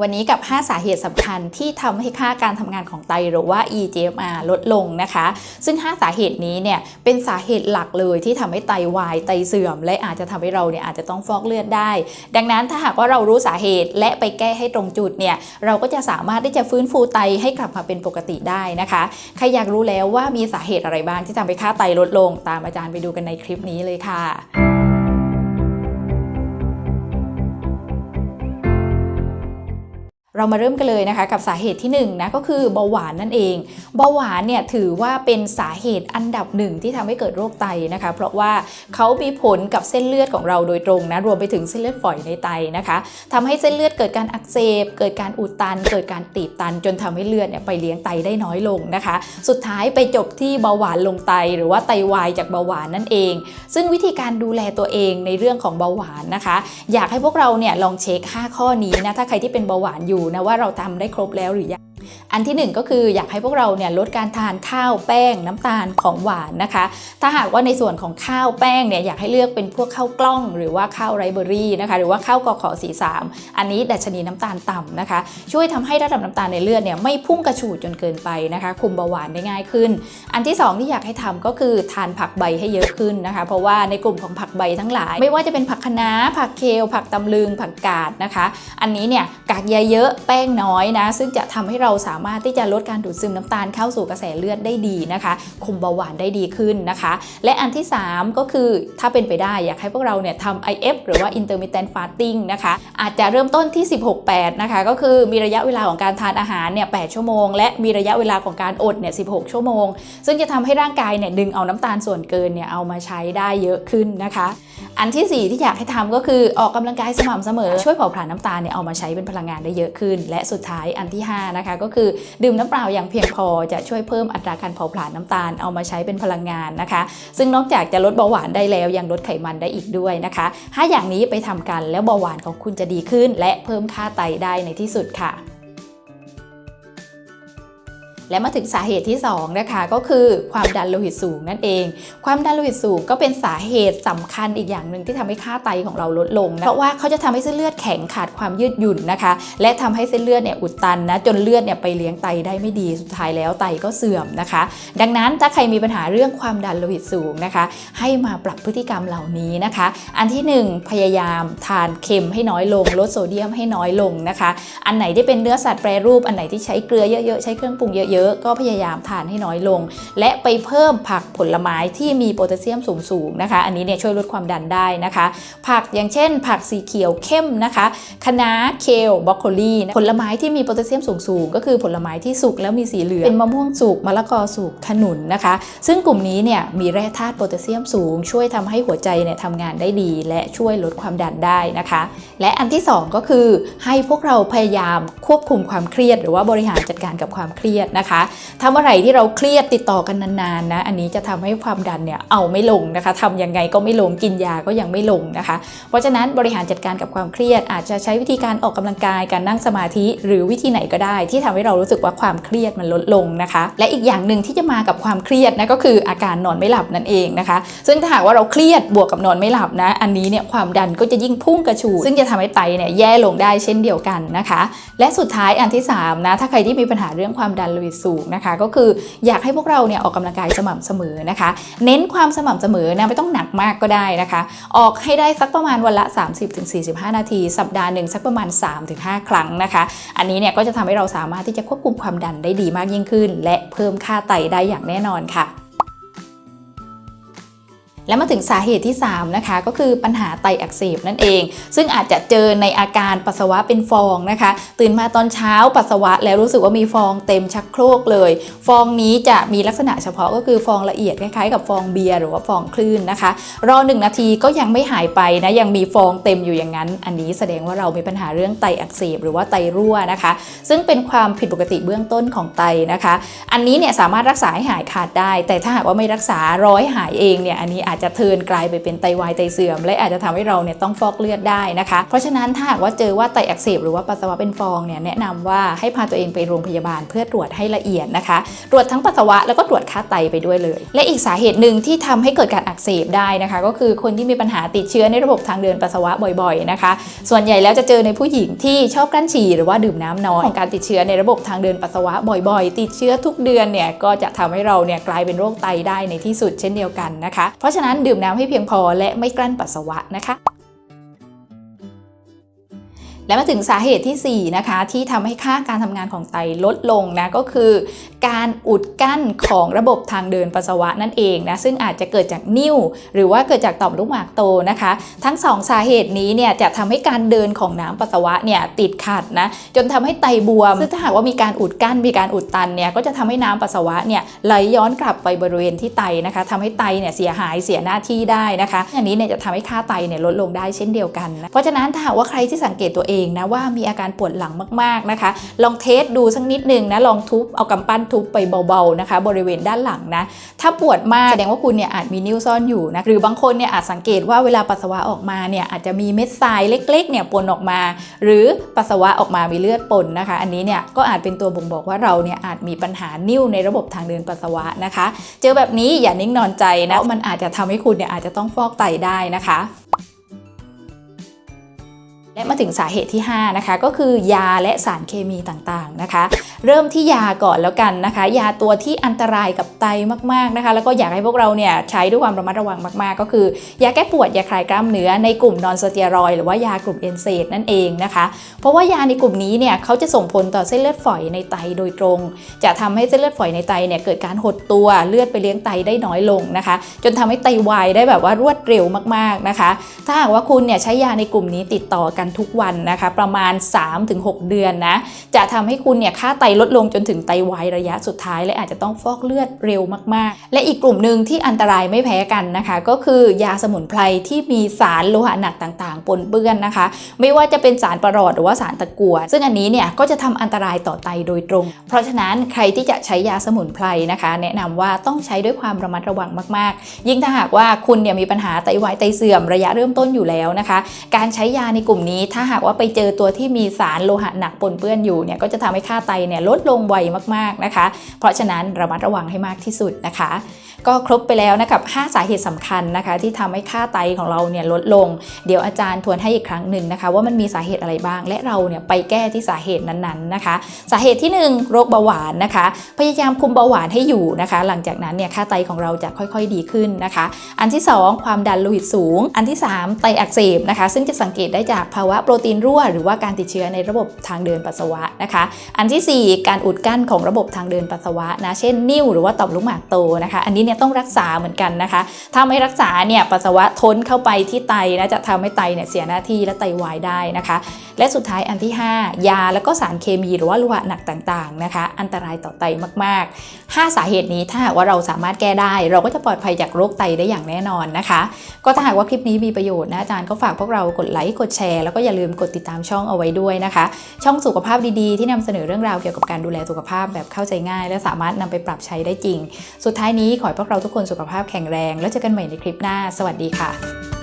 วันนี้กับ 5 สาเหตุสำคัญที่ทำให้ค่าการทำงานของไตหรือว่า eGFR ลดลงนะคะ ซึ่ง 5 สาเหตุนี้เนี่ยเป็นสาเหตุหลักเลยที่ทำให้ไตวายไตเสื่อม และอาจจะทำให้เราเนี่ยอาจจะต้องฟอกเลือดได้ ดังนั้นถ้าหากว่าเรารู้สาเหตุและไปแก้ให้ตรงจุดเนี่ยเราก็จะสามารถที่จะฟื้นฟูไตให้กลับมาเป็นปกติได้นะคะใครอยากรู้แล้วว่ามีสาเหตุอะไรบ้างที่ทำให้ค่าไตลดลง ตามอาจารย์ไปดูกันในคลิปนี้เลยค่ะ เรามาเริ่มกันเลยนะคะกับสาเหตุที่1นงนะก็คือเบาหวานนั่นเองเบาหวานเนี่ยถือว่าเป็นสาเหตุอันดับหนึ่งที่ทำให้เกิดโรคไตนะคะ เพราะว่าเขามีผลกับเส้นเลือดของเราโดยตรงนะรวมไปถึงเส้นเลือดฝอยในไตนะคะทำให้เส้นเลือดเกิดการอักเสบ เกิดการอุดตัน เกิดการตีบตัน จนทำให้เลือดเนี่ยไปเลี้ยงไตได้น้อยลงนะคะ สุดท้ายไปจบที่เบาหวานลงไต หรือว่าไตวายจากเบาหวานนั่นเอง ซึ่งวิธีการดูแลตัวเองในเรื่องของเบาหวานนะคะ อยากให้พวกเราเนี่ยลองเช็ค 5 ข้อนี้นะถ้าใครที่เป็นเบาหวานอยู่นะว่าเราทำได้ครบแล้วหรือยัง อันที่หนึ่งก็คืออยากให้พวกเราเนี่ยลดการทานข้าวแป้งน้ำตาลของหวานนะคะ ถ้าหากว่าในส่วนของข้าวแป้งเนี่ยอยากให้เลือกเป็นพวกข้าวกล้อง หรือว่าข้าวไรเบอรี่นะคะหรือว่าข้าวกอขอสีสามอันนี้ดัชนีน้ำตาลต่ำนะคะ ช่วยทำให้ระดับน้ำตาลในเลือดเนี่ยไม่พุ่งกระฉูดจนเกินไปนะคะ คุมเบาหวานได้ง่ายขึ้น อันที่สองที่อยากให้ทำก็คือทานผักใบให้เยอะขึ้นนะคะ เพราะว่าในกลุ่มของผักใบทั้งหลาย ไม่ว่าจะเป็นผักคะน้าผักเคลผักตำลึงผักกาดนะคะ อันนี้เนี่ยกากใยเยอะแป้งน้อยนะ ซึ่งจะทำให้เราสามารถที่จะลดการดูดซึมน้ำตาลเข้าสู่กระแสเลือดได้ดีนะคะคุมเบาหวานได้ดีขึ้นนะคะ และอันที่ 3 ก็คือถ้าเป็นไปได้อยากให้พวกเราเนี่ยทำ IF หรือว่า intermittent fasting นะคะอาจจะเริ่มต้นที่ 16-8 นะคะ ก็คือมีระยะเวลาของการทานอาหารเนี่ย 8 ชั่วโมง และมีระยะเวลาของการอดเนี่ย 16 ชั่วโมง ซึ่งจะทำให้ร่างกายเนี่ยดึงเอาน้ำตาลส่วนเกินเนี่ยเอามาใช้ได้เยอะขึ้นนะคะ อันที่ 4 ที่อยากให้ทำก็คือออกกำลังกายสม่ำเสมอ ช่วยเผาผลาญน้ำตาลเนี่ยเอามาใช้เป็นพลังงานได้เยอะขึ้น และสุดท้ายอันที่5นะคะก็คือดื่มน้ำเปล่าอย่างเพียงพอจะช่วยเพิ่มอัตราการเผาผลาญน้ำตาลเอามาใช้เป็นพลังงานนะคะ ซึ่งนอกจากจะลดเบาหวานได้แล้วยังลดไขมันได้อีกด้วยนะคะห้าอย่างนี้ไปทำกันแล้วเบาหวานของคุณจะดีขึ้น และเพิ่มค่าไตได้ในที่สุดค่ะ และมาถึงสาเหตุที่2นะคะก็คือความดันโลหิตสูงนั่นเอง ความดันโลหิตสูงก็เป็นสาเหตุสำคัญอีกอย่างหนึ่งที่ทำให้ค่าไตของเราลดลงนะเพราะว่าเขาจะทำให้เส้นเลือดแข็งขาดความยืดหยุ่นนะคะ และทำให้เส้นเลือดเนี่ยอุดตันนะจนเลือดเนี่ยไปเลี้ยงไตได้ไม่ดีสุดท้ายแล้วไตก็เสื่อมนะคะ ดังนั้นถ้าใครมีปัญหาเรื่องความดันโลหิตสูงนะคะ ให้มาปรับพฤติกรรมเหล่านี้นะคะ อันที่ 1 พยายามทานเค็มให้น้อยลง ลดโซเดียมให้น้อยลงนะคะ อันไหนที่เป็นเนื้อสัตว์แปรรูปอันไหนที่ใช้เกลือเยอะๆใช้เครื่องปรุงเยอะๆก็พยายามทานให้น้อยลง และไปเพิ่มผักผลไม้ที่มีโพแทสเซียมสูงๆนะคะ อันนี้เนี่ยช่วยลดความดันได้นะคะ ผักอย่างเช่น ผักสีเขียวเข้มนะคะคะน้าเคลบรอกโคลีผลไม้ที่มีโพแทสเซียมสูงๆก็คือผลไม้ที่สุกแล้วมีสีเหลืองเป็นมะม่วงสุกมะละกอสุกขนุนนะคะ ซึ่งกลุ่มนี้เนี่ยมีแร่ธาตุโพแทสเซียมสูง ช่วยทำให้หัวใจเนี่ยทำงานได้ดี และช่วยลดความดันได้นะคะ และอันที่สองก็คือให้พวกเราพยายามควบคุมความเครียด หรือว่าบริหารจัดการกับความเครียดนะคะทำอะไรที่เราเครียดติดต่อกันนานๆนะอันนี้จะทำให้ความดันเนี่ยเอาไม่ลงนะคะทำยังไงก็ไม่ลงกินยาก็ยังไม่ลงนะคะ เพราะฉะนั้นบริหารจัดการกับความเครียด อาจจะใช้วิธีการออกกำลังกายการนั่งสมาธิหรือวิธีไหนก็ได้ ที่ทำให้เรารู้สึกว่าความเครียดมันลดลงนะคะ และอีกอย่างหนึ่งที่จะมากับความเครียดนะก็คืออาการนอนไม่หลับนั่นเองนะคะ ซึ่งถ้าหากว่าเราเครียดบวกกับนอนไม่หลับนะ อันนี้เนี่ยความดันก็จะยิ่งพุ่งกระฉูดซึ่งจะทำให้ไตเนี่ยแย่ลงได้เช่นเดียวกันนะคะ และสุดท้ายอันที่สามนะถ้าใครที่มีปัญหาเรื่องความดันโลหิตสูงนะคะ ก็คืออยากให้พวกเราเนี่ยออกกำลังกายสม่ำเสมอนะคะ เน้นความสม่ำเสมอนะไม่ต้องหนักมากก็ได้นะคะ ออกให้ได้สักประมาณวันละ 30-45 นาที สัปดาห์หนึ่งสักประมาณ 3-5 ครั้งนะคะ อันนี้เนี่ยก็จะทำให้เราสามารถที่จะควบคุมความดันได้ดีมากยิ่งขึ้น และเพิ่มค่าไตได้อย่างแน่นอนค่ะ และมาถึงสาเหตุที่ 3 นะคะ ก็คือปัญหาไตอักเสบนั่นเอง ซึ่งอาจจะเจอในอาการปัสสาวะเป็นฟองนะคะ ตื่นมาตอนเช้าปัสสาวะแล้วรู้สึกว่ามีฟองเต็มชักโครกเลย ฟองนี้จะมีลักษณะเฉพาะก็คือฟองละเอียดคล้ายๆกับฟองเบียร์หรือว่าฟองคลื่นนะคะ รอหนึ่งนาทีก็ยังไม่หายไปนะยังมีฟองเต็มอยู่อย่างนั้น อันนี้แสดงว่าเรามีปัญหาเรื่องไตอักเสบหรือว่าไตรั่วนะคะ ซึ่งเป็นความผิดปกติเบื้องต้นของไตนะคะ อันนี้เนี่ยสามารถรักษาให้หายขาดได้ แต่ถ้าหากว่าไม่รักษารอให้หายเองเนี่ยอันนี้อาจจะเทินกลายไปเป็นไตวายไตเสื่อม และอาจจะทำให้เราเนี่ยต้องฟอกเลือดได้นะคะ เพราะฉะนั้นถ้าหากว่าเจอว่าไตอักเสบหรือว่าปัสสาวะเป็นฟองเนี่ยแนะนำว่าให้พาตัวเองไปโรงพยาบาลเพื่อตรวจให้ละเอียดนะคะ ตรวจทั้งปัสสาวะแล้วก็ตรวจค่าไตไปด้วยเลย และอีกสาเหตุหนึ่งที่ทำให้เกิดการอักเสบได้นะคะ ก็คือคนที่มีปัญหาติดเชื้อในระบบทางเดินปัสสาวะบ่อยๆนะคะ ส่วนใหญ่แล้วจะเจอในผู้หญิงที่ชอบกลั้นฉี่หรือว่าดื่มน้ำน้อยของการติดเชื้อในระบบทางเดินปัสสาวะบ่อยๆ ติดเชื้อทุกเดือนเนี่ยก็จะทำให้เราเนี่ยกลายเป็นโรคไตได้ในที่สุดเช่นเดียวกันนะคะ เพราะฉะนั้นดื่มน้ำให้เพียงพอและไม่กลั้นปัสสาวะนะคะ และมาถึงสาเหตุที่ 4 นะคะ ที่ทำให้ค่าการทำงานของไตลดลงนะก็คือ การอุดกั้นของระบบทางเดินปัสสาวะนั่นเองนะซึ่งอาจจะเกิดจากนิ่ว หรือว่าเกิดจากต่อมลูกหมากโตนะคะ ทั้ง 2 สาเหตุนี้เนี่ยจะทำให้การเดินของน้ำปัสสาวะเนี่ยติดขัดนะจนทำให้ไตบวมซึ่งถ้าหากว่ามีการอุดกั้นมีการอุดตันเนี่ยก็จะทำให้น้ำปัสสาวะเนี่ยไหลย้อนกลับไปบริเวณที่ไตนะคะทำให้ไตเนี่ยเสียหายเสียหน้าที่ได้นะคะอย่างนี้เนี่ยจะทำให้ค่าไตเนี่ยลดลงได้เช่นเดียวกันนะเพราะฉะนั้นถ้าหากว่าใครที่สังเกตตัวเองนะว่ามีอาการปวดหลังมากๆนะคะ ลองเทสดูสักนิดนึงนะลองทุบเอากำปั้นทุบไปเบาๆนะคะ บริเวณด้านหลังนะถ้าปวดมากแสดงว่าคุณเนี่ยอาจมีนิ้วซ่อนอยู่นะหรือบางคนเนี่ยอาจสังเกตว่าเวลาปัสสาวะออกมาเนี่ยอาจจะมีเม็ดทรายเล็กๆเนี่ยปนออกมา หรือปัสสาวะออกมามีเลือดปนนะคะ อันนี้เนี่ยก็อาจเป็นตัวบ่งบอกว่าเราเนี่ยอาจมีปัญหานิ่วในระบบทางเดินปัสสาวะนะคะ เจอแบบนี้อย่านิ่งนอนใจนะมันอาจจะทำให้คุณเนี่ยอาจจะต้องฟอกไตได้นะคะ และมาถึงสาเหตุที่5นะคะก็คือยาและสารเคมีต่างๆนะคะ เริ่มที่ยาก่อนแล้วกันนะคะ ยาตัวที่อันตรายกับไตมากๆนะคะ แล้วก็อยากให้พวกเราเนี่ยใช้ด้วยความระมัดระวังมากๆ ก็คือยาแก้ปวดยาคลายกล้ามเนื้อในกลุ่มนอนสเตียรอยหรือว่ายากลุ่มเอนเซดนั่นเองนะคะ เพราะว่ายาในกลุ่มนี้เนี่ยเขาจะส่งผลต่อเส้นเลือดฝอยในไตโดยตรง จะทำให้เส้นเลือดฝอยในไตเนี่ยเกิดการหดตัวเลือดไปเลี้ยงไตได้น้อยลงนะคะ จนทำให้ไตวายได้แบบว่ารวดเร็วมากๆนะคะ ถ้าหากว่าคุณเนี่ยใช้ยาในกลุ่มนี้ติดต่อกันทุกวันนะคะ ประมาณ 3-6 เดือนนะ จะทำให้คุณเนี่ยค่าไตลดลงจนถึงไตวายระยะสุดท้าย และอาจจะต้องฟอกเลือดเร็วมากๆ และอีกกลุ่มหนึ่งที่อันตรายไม่แพ้กันนะคะ ก็คือยาสมุนไพรที่มีสารโลหะหนักต่างๆ ปนเปื้อนนะคะ ไม่ว่าจะเป็นสารประหลอดหรือว่าสารตะกั่วซึ่งอันนี้เนี่ยก็จะทำอันตรายต่อไตโดยตรง เพราะฉะนั้นใครที่จะใช้ยาสมุนไพรนะคะ แนะนำว่าต้องใช้ด้วยความระมัดระวังมากๆ ยิ่งถ้าหากว่าคุณเนี่ยมีปัญหาไตวายไตเสื่อมระยะเริ่มต้นอยู่แล้วนะคะ การใช้ยาในกลุ่มนี้ถ้าหากว่าไปเจอตัวที่มีสารโลหะหนักปนเปื้อนอยู่เนี่ยก็จะทำให้ค่าไตเนี่ยลดลงไวมากๆนะคะ เพราะฉะนั้นระมัดระวังให้มากที่สุดนะคะ ก็ครบไปแล้วนะกับ5สาเหตุสำคัญนะคะ ที่ทำให้ค่าไตของเราเนี่ยลดลง เดี๋ยวอาจารย์ทวนให้อีกครั้งหนึ่งนะคะ ว่ามันมีสาเหตุอะไรบ้าง และเราเนี่ยไปแก้ที่สาเหตุนั้นๆนะคะ สาเหตุที่ 1 โรคเบาหวานนะคะ พยายามคุมเบาหวานให้อยู่นะคะ หลังจากนั้นเนี่ยค่าไตของเราจะค่อยๆดีขึ้นนะคะ อันที่ 2 ความดันโลหิตสูง อันที่ 3 ไตอักเสบนะคะ ซึ่งจะสังเกตได้จากภาวะโปรตีนรั่ว หรือว่าการติดเชื้อในระบบทางเดินปัสสาวะนะคะ อันทีสี่4 การอุดกั้นของระบบทางเดินปัสสาวะนะเช่น นิ่วหรือว่าต่อมลูกหมากโตนะคะ อันนี้เนี่ยต้องรักษาเหมือนกันนะคะ ถ้าไม่รักษาเนี่ยปัสสาวะท้นเข้าไปที่ไตนะจะทำให้ไตเนี่ยเสียหน้าที่และไตวายได้นะคะ และสุดท้ายอันที่ 5 ยาแล้วก็สารเคมีหรือว่าโลหะหนักต่างๆนะคะ อันตรายต่อไตมากๆ 5 สาเหตุนี้ถ้าหากว่าเราสามารถแก้ได้ เราก็จะปลอดภัยจากโรคไตได้อย่างแน่นอนนะคะ ก็ถ้าหากว่าคลิปนี้มีประโยชน์นะอาจารย์ก็ฝากพวกเรากดไลค์กดแชร์แล้วก็อย่าลืมกดติดตามช่องเอาไว้ด้วยนะคะ ช่องสุขภาพดีๆ ที่นำเสนอเรื่องราวเกี่ยวกับการดูแลสุขภาพแบบเข้าใจง่าย และสามารถนำไปปรับใช้ได้จริง สุดท้ายนี้ขอพวกเราทุกคนสุขภาพแข็งแรง แล้วเจอกันใหม่ในคลิปหน้า สวัสดีค่ะ